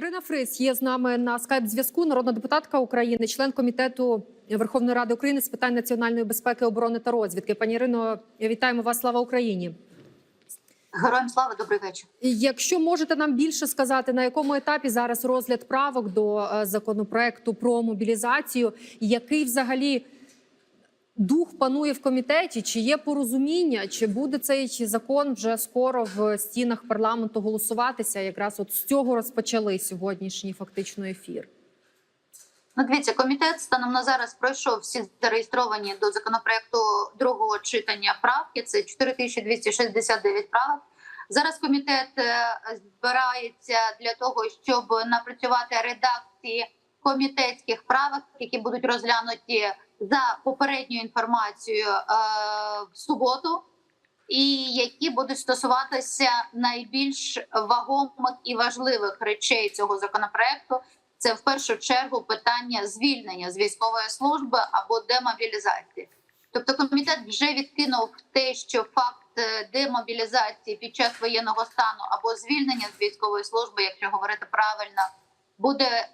Ірина Фрис є з нами на скайп зв'язку. Народна депутатка України, член комітету Верховної Ради України з питань національної безпеки, оборони та розвідки. Пані Ірино, вітаємо вас. Слава Україні! Героям слава, добрий вечір. Якщо можете нам більше сказати, на якому етапі зараз розгляд правок до е, законопроекту про мобілізацію, який взагалі дух панує в комітеті? Чи є порозуміння, чи буде цей закон вже скоро в стінах парламенту голосуватися? Якраз от з цього розпочали сьогоднішній фактично ефір. Ну, дивіться, комітет станом на зараз пройшов всі зареєстровані до законопроекту другого читання правки. Це 4269 правок. Зараз комітет е, збирається для того, щоб напрацювати редакції комітетських правок, які будуть розглянуті за попередньою інформацією е, в суботу, і які будуть стосуватися найбільш вагомих і важливих речей цього законопроекту. Це в першу чергу питання звільнення з військової служби або демобілізації. Тобто, комітет вже відкинув те, що факт е, демобілізації під час воєнного стану або звільнення з військової служби, якщо говорити правильно, буде е,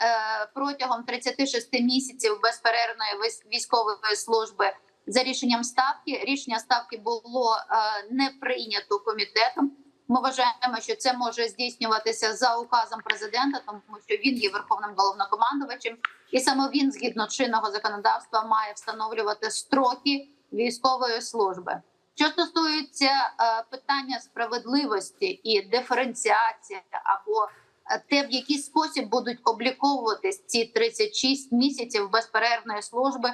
протягом 36 місяців безперервної військової служби за рішенням ставки. Рішення ставки було е, не прийнято комітетом. Ми вважаємо, що це може здійснюватися за указом президента, тому що він є верховним головнокомандувачем, і саме він, згідно чинного законодавства, має встановлювати строки військової служби. Що стосується е, питання справедливості і диференціації, або те, в який спосіб будуть обліковуватись ці 36 місяців безперервної служби,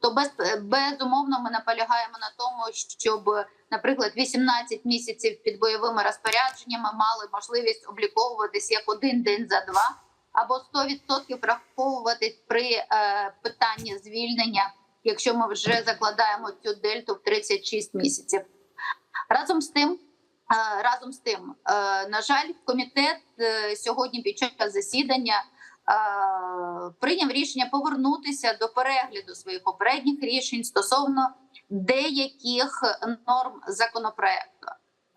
то без, безумовно ми наполягаємо на тому, щоб наприклад, 18 місяців під бойовими розпорядженнями мали можливість обліковуватись як один день за два, або 100% враховуватись при е, питанні звільнення, якщо ми вже закладаємо цю дельту в 36 місяців. Разом з тим, е, разом з тим, е, на жаль, комітет е, сьогодні під час засідання. е, Прийняв рішення повернутися до перегляду своїх попередніх рішень стосовно деяких норм законопроекту.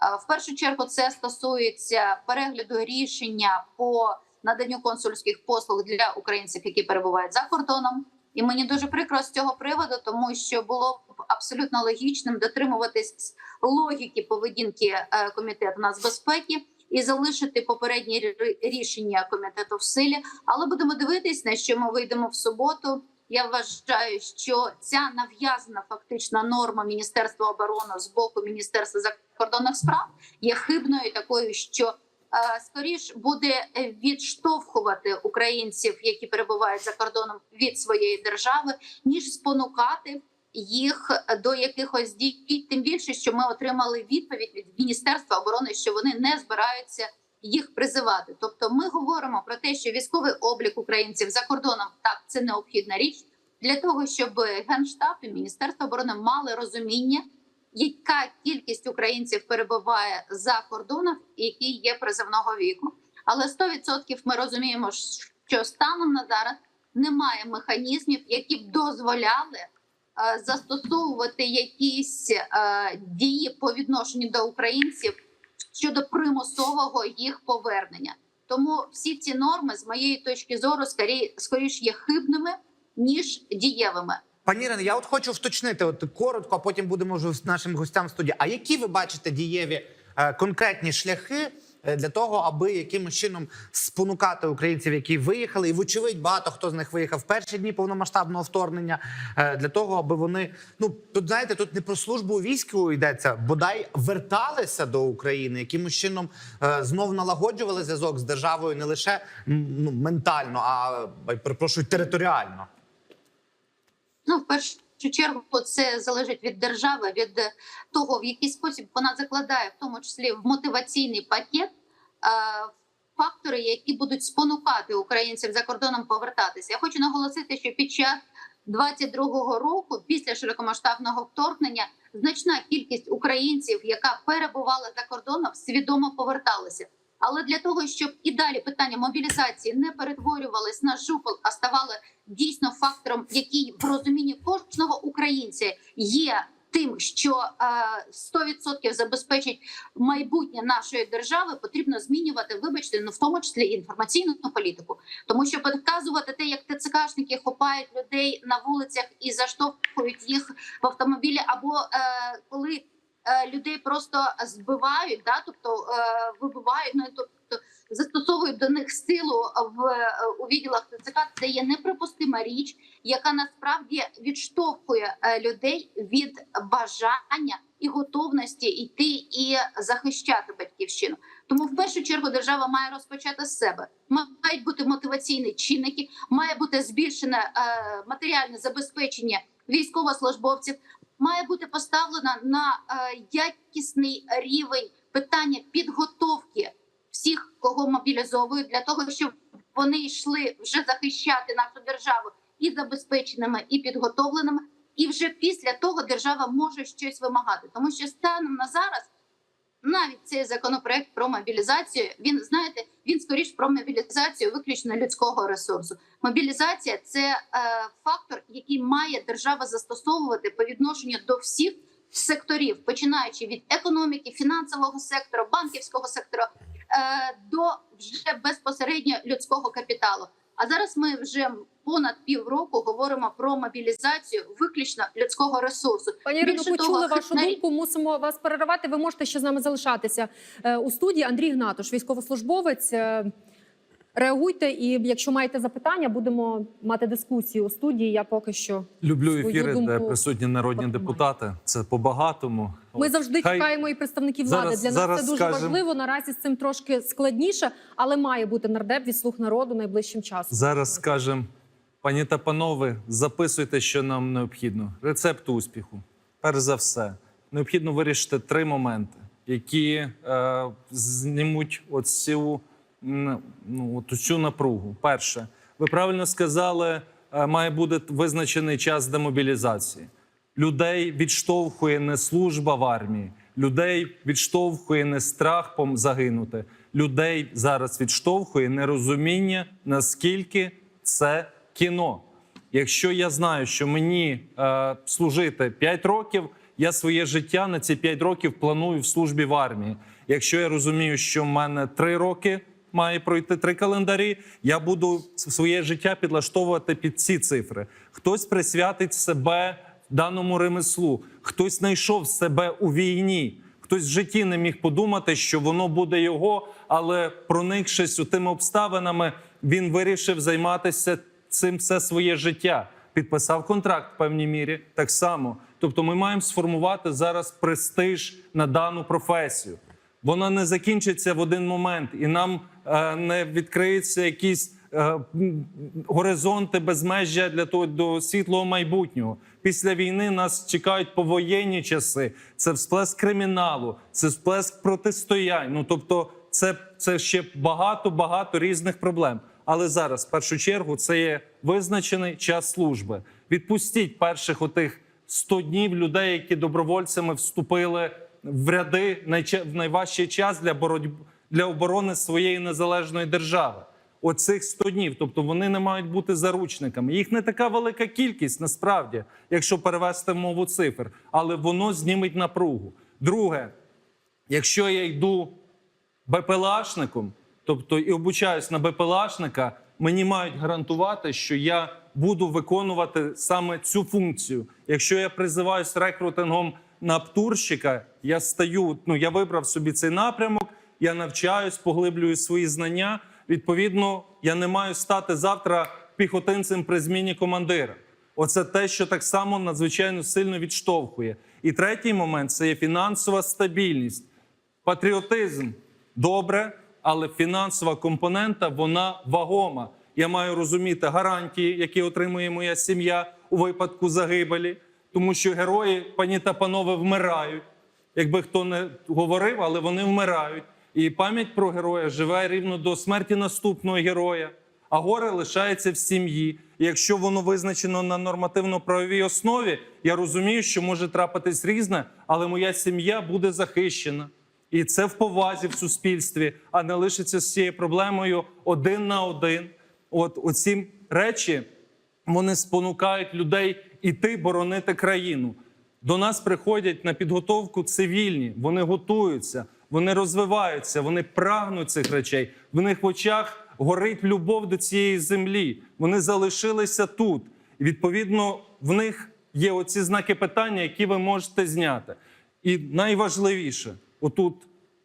Е, В першу чергу це стосується перегляду рішення по наданню консульських послуг для українців, які перебувають за кордоном. І мені дуже прикро з цього приводу, тому що було б абсолютно логічним дотримуватись логіки поведінки е, комітету нацбезпеки і залишити попередні рішення комітету в силі. Але будемо дивитись, на що ми вийдемо в суботу. Я вважаю, що ця нав'язана фактично норма Міністерства оборони з боку Міністерства закордонних справ є хибною такою, що скоріш буде відштовхувати українців, які перебувають за кордоном від своєї держави, ніж спонукати їх до якихось дій. Тим більше, що ми отримали відповідь від Міністерства оборони, що вони не збираються їх призивати. Тобто, ми говоримо про те, що військовий облік українців за кордоном так це необхідна річ для того, щоб генштаб і міністерство оборони мали розуміння, яка кількість українців перебуває за кордоном, які є призовного віку. Але 100% ми розуміємо, що станом на зараз немає механізмів, які б дозволяли е, застосовувати якісь е, дії по відношенню до українців щодо примусового їх повернення. Тому всі ці норми, з моєї точки зору, скоріш є хибними ніж дієвими. Пані Ірино, я от хочу вточнити от коротко, а потім будемо вже нашим гостям в студії. А які ви бачите дієві е, конкретні шляхи е, для того, аби якимось чином спонукати українців, які виїхали, і вочевидь багато хто з них виїхав в перші дні повномасштабного вторгнення, е, для того, аби вони ну тут знаєте, тут не про службу війську йдеться, бодай верталися до України, якимось чином знов налагоджували зв'язок з державою не лише ну, ментально, а перепрошую територіально. Ну, в першу чергу, це залежить від держави, від е, того, в який спосіб вона закладає, в тому числі в мотиваційний пакет, е, фактори, які будуть спонукати українців за кордоном повертатися. Я хочу наголосити, що під час 22-го року, після широкомасштабного вторгнення, значна кількість українців, яка перебувала за кордоном, свідомо поверталася. Але для того, щоб і далі питання мобілізації не перетворювались на жупел, а ставали дійсно фактором, який в розумінні кожного українця є тим, що е, 100% забезпечить майбутнє нашої держави, потрібно змінювати, вибачте, ну в тому числі інформаційну політику, тому що показувати те, як ТЦКшники хопають людей на вулицях і заштовхують їх в автомобілі, або е, коли е, людей просто збивають, да, тобто е, вибивають, ну тобто застосовують до них силу в е, у відділах ТЦК, це є неприпустима річ, яка насправді відштовхує е, людей від бажання і готовності йти і захищати батьківщину. Тому в першу чергу держава має розпочати з себе. Мають бути мотиваційні чинники, має бути збільшене е, матеріальне забезпечення військовослужбовців. Має бути поставлена на е, якісний рівень питання підготовки всіх, кого мобілізовують, для того, щоб вони йшли вже захищати нашу державу і забезпеченими, і підготовленими. І вже після того держава може щось вимагати, тому що станом на зараз навіть цей законопроект про мобілізацію. Він знаєте, він скоріш про мобілізацію виключно людського ресурсу. Мобілізація це е, фактор, який має держава застосовувати по відношенню до всіх секторів, починаючи від економіки, фінансового сектору, банківського сектору е, до вже безпосередньо людського капіталу. А зараз ми вже понад півроку говоримо про мобілізацію виключно людського ресурсу. Пані Ірино, Більше почули того, вашу навіть- думку. Мусимо вас переривати. Ви можете ще з нами залишатися Е, у студії. Андрій Гнатуш, військовослужбовець. Реагуйте, і якщо маєте запитання, будемо мати дискусію у студії. Я поки що Люблю свою ефіри, де присутні народні депутати. Це по-багатому. Ми завжди Хай- чекаємо і представників влади. Зараз- Для нас зараз це дуже скажем- важливо. Наразі з цим трошки складніше, але має бути нардеп від слуг народу найближчим часом. Зараз скажемо, пані та панове, записуйте, що нам необхідно. Рецепт успіху. Перш за все, необхідно вирішити три моменти, які е, знімуть оцю, ну, от цю напругу. Перше, ви правильно сказали, е, має бути визначений час демобілізації. Людей відштовхує не служба в армії, людей відштовхує не страх загинути. Людей зараз відштовхує нерозуміння, наскільки це кіно. Якщо я знаю, що мені е, служити 5 років, я своє життя на ці 5 років планую в службі в армії. Якщо я розумію, що в мене 3 роки має пройти три календарі, я буду своє життя підлаштовувати під ці цифри. Хтось присвятить себе даному ремеслу, хтось знайшов себе у війні. Хтось в житті не міг подумати, що воно буде його, але проникшись у тими обставинами, він вирішив займатися цим все своє життя. Підписав контракт в певній мірі так само. Тобто, ми маємо сформувати зараз престиж на дану професію. Вона не закінчиться в один момент, і нам не відкриються якісь е, горизонти безмежжя для того до світлого майбутнього. Після війни нас чекають повоєнні часи. Це всплеск криміналу, це всплеск протистоянь. Ну тобто, це, це ще багато багато різних проблем. Але зараз, в першу чергу, це є визначений час служби. Відпустіть перших отих 100 днів людей, які добровольцями вступили в ряди в найважчий час для боротьби для оборони своєї незалежної держави. Оцих 100 днів, тобто вони не мають бути заручниками. Їх не така велика кількість, насправді, якщо перевести мову цифр, але воно зніметь напругу. Друге, якщо я йду БПЛАшником, тобто і обучаюсь на БПЛАшника, мені мають гарантувати, що я буду виконувати саме цю функцію. Якщо я призиваюсь рекрутингом на птурщика, я стаю, ну я вибрав собі цей напрямок, я навчаюсь, поглиблюю свої знання. Відповідно, я не маю стати завтра піхотинцем при зміні командира. Оце те, що так само надзвичайно сильно відштовхує. І третій момент це є фінансова стабільність. Патріотизм добре, але фінансова компонента вона вагома. Я маю розуміти гарантії, які отримує моя сім'я у випадку загибелі, тому що герої, пані та панове, вмирають. Якби хто не говорив, але вони вмирають. І пам'ять про героя живе рівно до смерті наступного героя. А горе лишається в сім'ї. І якщо воно визначено на нормативно-правовій основі, я розумію, що може трапитись різне, але моя сім'я буде захищена. І це в повазі в суспільстві, а не лишиться з цією проблемою один на один. От оці речі вони спонукають людей іти боронити країну. До нас приходять на підготовку цивільні, вони готуються, вони розвиваються, вони прагнуть цих речей. В них в очах горить любов до цієї землі. Вони залишилися тут. І відповідно в них є оці знаки питання, які ви можете зняти. І найважливіше, отут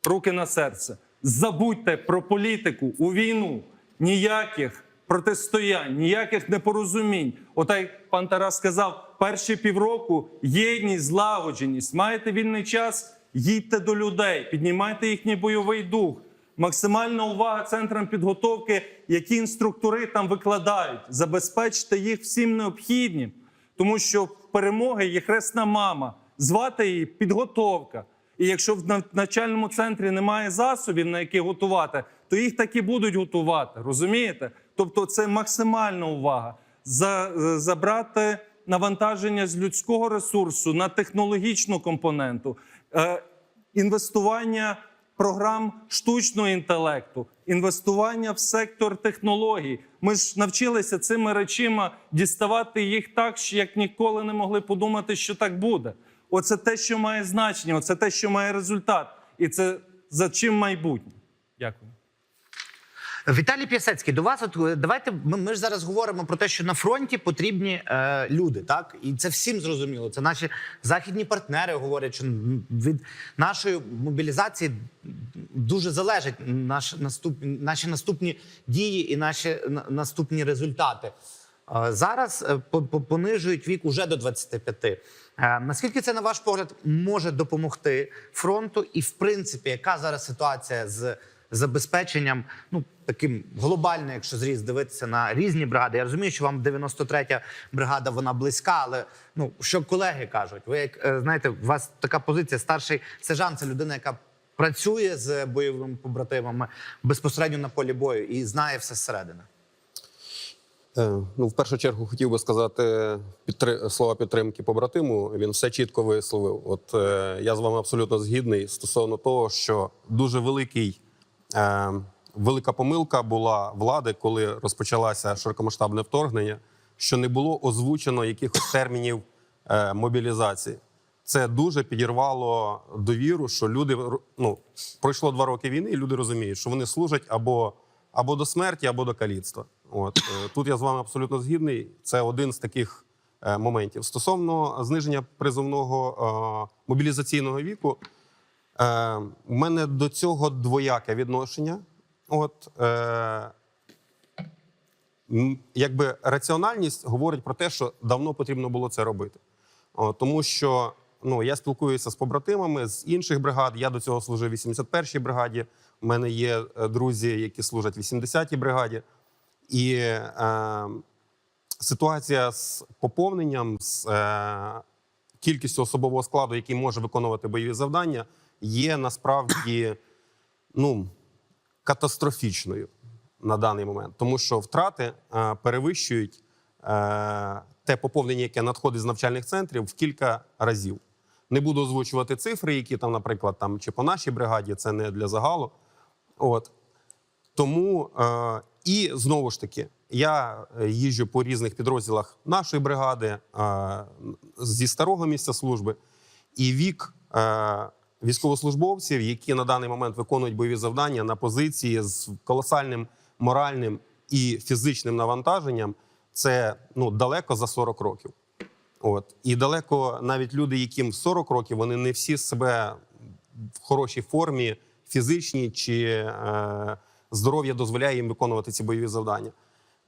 руки на серце. Забудьте про політику у війну. Ніяких протистоянь, ніяких непорозумінь. Ота як пан Тарас сказав, перші півроку єдність, злагодженість. Маєте вільний час, їдьте до людей, піднімайте їхній бойовий дух. Максимальна увага центрам підготовки, які інструктори там викладають. Забезпечте їх всім необхідним, тому що перемоги є хресна мама. Звати її підготовка. І якщо в навчальному центрі немає засобів, на які готувати, то їх так і будуть готувати. Розумієте? Тобто, це максимальна увага. Забрати навантаження з людського ресурсу на технологічну компоненту, інвестування програм штучного інтелекту, інвестування в сектор технологій. Ми ж навчилися цими речима діставати їх так, як ніколи не могли подумати, що так буде. Оце те, що має значення, оце те, що має результат, і це за чим майбутнє. Дякую. Віталій П'ясецький, до вас от е, давайте ми, ми ж зараз говоримо про те, що на фронті потрібні е, люди, так і це всім зрозуміло. Це наші західні партнери говорять, що від нашої мобілізації дуже залежать наш наступ, наші наступні дії і наші на- наступні результати. Е, Зараз е, по- по- понижують вік уже до 25. Е, Наскільки це, на ваш погляд, може допомогти фронту? І, в принципі, яка зараз ситуація з забезпеченням, ну таким глобально, якщо зріз дивитися на різні бригади? Я розумію, що вам 93-я бригада вона близька, але ну що колеги кажуть? Ви як е, знаєте, у вас така позиція старший сержант, це людина, яка працює з бойовими побратимами безпосередньо на полі бою і знає все зсередини. Е, Ну, в першу чергу хотів би сказати підтри... слова підтримки побратиму. Він все чітко висловив. От е, я з вами абсолютно згідний стосовно того, що дуже великий, велика помилка була влади, коли розпочалося широкомасштабне вторгнення, що не було озвучено якихось термінів е, мобілізації. Це дуже підірвало довіру, що люди ну, пройшло два роки війни, і люди розуміють, що вони служать або, або до смерті, або до каліцтва. От е, тут я з вами абсолютно згідний. Це один з таких е, моментів. Стосовно зниження призовного е, мобілізаційного віку, е, у мене до цього двояке відношення. От е, якби раціональність говорить про те, що давно потрібно було це робити. О, тому що ну, я спілкуюся з побратимами з інших бригад. Я до цього служив в 81-й бригаді. У мене є е, друзі, які служать 80-й бригаді. І е, ситуація з поповненням, з е, кількістю особового складу, який може виконувати бойові завдання, є насправді ну, катастрофічною на даний момент, тому що втрати е, перевищують е, те поповнення, яке надходить з навчальних центрів, в кілька разів. Не буду озвучувати цифри, які там, наприклад, там чи по нашій бригаді, це не для загалу. От тому е, і знову ж таки, я е, їжджу по різних підрозділах нашої бригади е, зі старого місця служби, і вік е, військовослужбовців, які на даний момент виконують бойові завдання на позиції з колосальним моральним і фізичним навантаженням, це ну далеко за 40 років. От і далеко навіть люди, яким 40 років, вони не всі себе в хорошій формі, фізичній чи е, здоров'я дозволяє їм виконувати ці бойові завдання.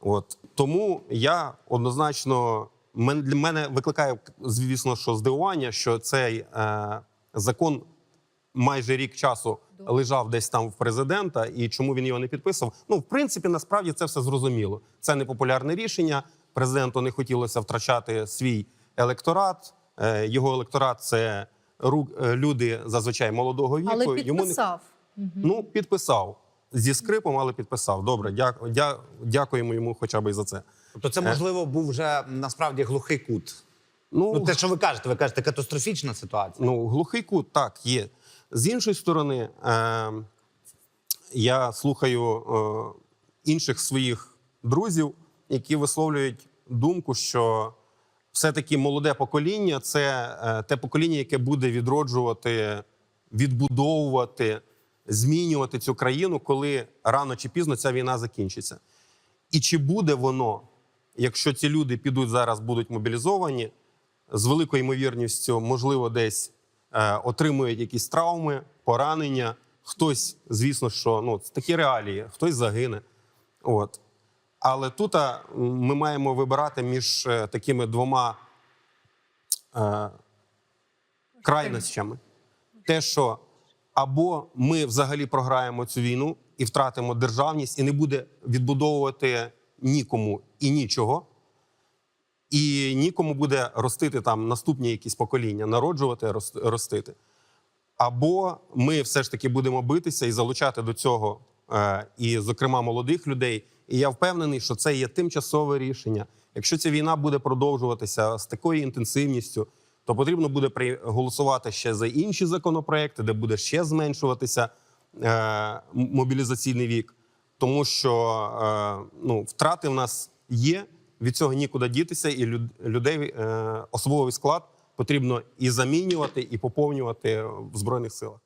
От тому я однозначно для мене викликає, звісно, що здивування, що цей е, закон майже рік часу лежав десь там в президента, і чому він його не підписав. Ну, в принципі, насправді це все зрозуміло. Це непопулярне рішення. Президенту не хотілося втрачати свій електорат. Е, Його електорат це е, люди зазвичай молодого віку. Але Йому не підписав. Ну, підписав. Зі скрипом, але підписав. Добре, дя, дя, дякуємо йому хоча б і за це. Тобто, це можливо був вже насправді глухий кут. Ну, Ну, те, що ви кажете, ви кажете, катастрофічна ситуація. ну глухий кут так є. З іншої сторони, е, я слухаю е, інших своїх друзів, які висловлюють думку, що все-таки молоде покоління це е, те покоління, яке буде відроджувати, відбудовувати, змінювати цю країну, коли рано чи пізно ця війна закінчиться. І чи буде воно, якщо ці люди підуть зараз, будуть мобілізовані, з великою ймовірністю, можливо, десь отримують якісь травми, поранення. Хтось, звісно, що ну, такі реалії, хтось загине. От. Але тут ми маємо вибирати між е, такими двома е, крайностями. Те, що або ми взагалі програємо цю війну і втратимо державність, і не буде відбудовувати нікому і нічого, і нікому буде ростити там наступні якісь покоління, народжувати, рос- ростити. Або ми все ж таки будемо битися і залучати до цього, е, і, зокрема, молодих людей. І я впевнений, що це є тимчасове рішення. Якщо ця війна буде продовжуватися з такою інтенсивністю, то потрібно буде голосувати ще за інші законопроекти, де буде ще зменшуватися е, мобілізаційний вік, тому що е, ну, втрати в нас є, від цього нікуди дітися, і людей е, особовий склад потрібно і замінювати, і поповнювати в збройних силах.